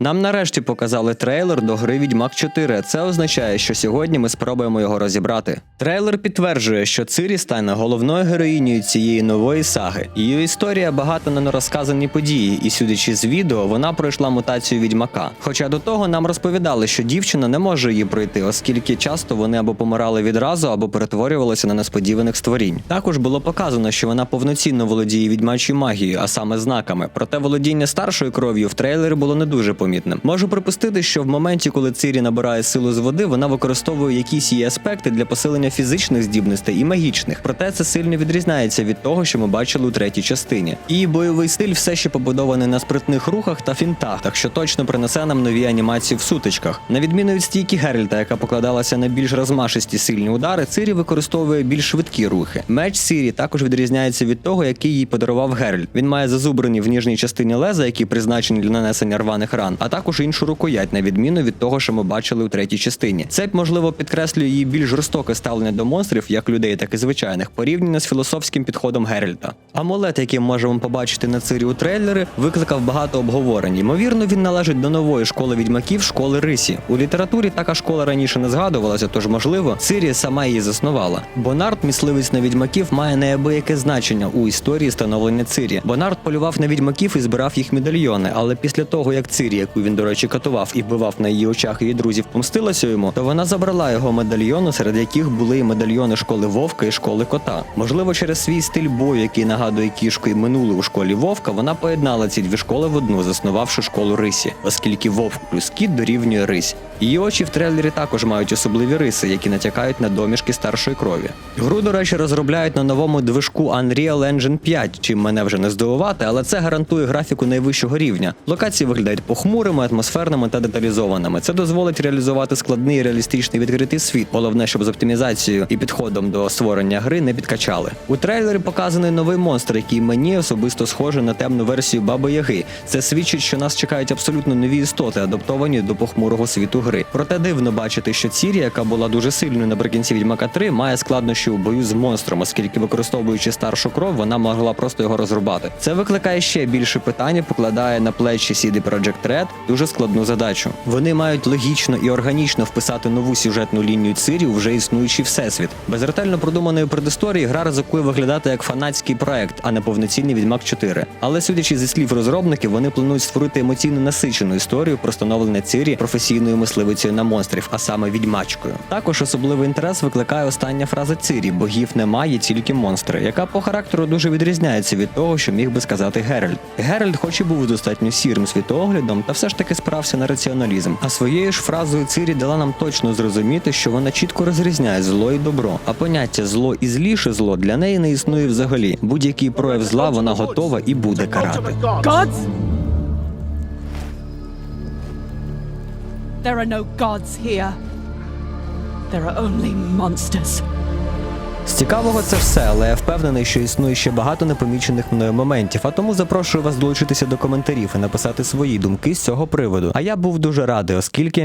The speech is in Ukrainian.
Нам нарешті показали трейлер до гри Відьмак 4. Це означає, що сьогодні ми спробуємо його розібрати. Трейлер підтверджує, що Цирі стане головною героїнею цієї нової саги. Її історія багата на нерозказані події, і судячи з відео, вона пройшла мутацію відьмака. Хоча до того нам розповідали, що дівчина не може її пройти, оскільки часто вони або помирали відразу, або перетворювалися на несподіваних створінь. Також було показано, що вона повноцінно володіє відьмачою магією, а саме знаками. Проте володіння старшою кров'ю в трейлері було не дуже помітним. Можу припустити, що в моменті, коли Цирі набирає силу з води, вона використовує якісь її аспекти для посилення фізичних здібностей і магічних. Проте це сильно відрізняється від того, що ми бачили у третій частині. Її бойовий стиль все ще побудований на спритних рухах та фінтах, так що точно принесе нам нові анімації в сутичках. На відміну від стійки Геральта, яка покладалася на більш розмашисті сильні удари, Цирі використовує більш швидкі рухи. Меч Сірі також відрізняється від того, який їй подарував Геральт. Він має зазубрені в ніжній частині леза, які призначені для нанесення рваних ран, а також іншу рукоять, на відміну від того, що ми бачили у третій частині. Це можливо підкреслює її більш жорстоке ставлення до монстрів, як людей, так і звичайних, порівняно з філософським підходом Геральта. Амулет, який можемо побачити на цирі у трейлері, викликав багато обговорень. Ймовірно, він належить до нової школи відьмаків, школи Рисі. У літературі така школа раніше не згадувалася, тож можливо, Цирі сама її заснувала. Бонард, мисливець на відьмаків, має неабияке значення у історії становлення Цирі. Бонард полював на відьмаків і збирав їх медальйони, але після того, як Цирі, яку він, до речі, катував і вбивав на її очах її друзів, помстилася йому, то вона забрала його медальйони, серед яких були і медальйони школи Вовка і школи кота. Можливо, через свій стиль бою, який нагадує кішку і минуле у школі Вовка, вона поєднала ці дві школи в одну, заснувавши школу Рисі, оскільки Вовк плюс кіт дорівнює Рись. Її очі в трейлері також мають особливі риси, які натякають на домішки старшої крові. Гру, до речі, розробляють на новому движку Unreal Engine 5, чим мене вже не здивувати, але це гарантує графіку найвищого рівня. Локації виглядають похмурими, атмосферними та деталізованими. Це дозволить реалізувати складний реалістичний відкритий світ. Головне, щоб з оптимізацією і підходом до створення гри не підкачали. У трейлері показаний новий монстр, який мені особисто схожий на темну версію Баби Яги. Це свідчить, що нас чекають абсолютно нові істоти, адаптовані до похмурого світу гри. Проте дивно бачити, що Цірі, яка була дуже сильною наприкінці Відьмака 3, має складнощі у бою з монстром, оскільки використовуючи старшу кров, вона могла просто його розрубати. Це викликає ще більше питань, покладає на плечі CD Projekt Red дуже складну задачу. Вони мають логічно і органічно вписати нову сюжетну лінію Цирі у вже існуючий всесвіт. Без ретельно продуманої предісторії гра ризикує виглядати як фанатський проект, а не повноцінний Відьмак 4. Але судячи зі слів розробників, вони планують створити емоційно насичену історію про становлення Цирі професійною мисливицею на монстрів, а саме відьмачкою. Також особливий інтерес викликає остання фраза Цирі: богів немає, тільки монстри, яка по характеру дуже відрізняється від того, що міг би сказати Геральт. Геральт, хоч і був достатньо сірим світоглядом, та все ж таки справся на раціоналізм. А своєю ж фразою Цирі дала нам точно зрозуміти, що вона чітко розрізняє зло і добро. А поняття зло і зліше зло для неї не існує взагалі. Будь-який прояв зла вона готова і буде карати. Gods? There are no gods here. There are only monsters. З цікавого це все, але я впевнений, що існує ще багато непомічених мною моментів, а тому запрошую вас долучитися до коментарів і написати свої думки з цього приводу. А я був дуже радий, оскільки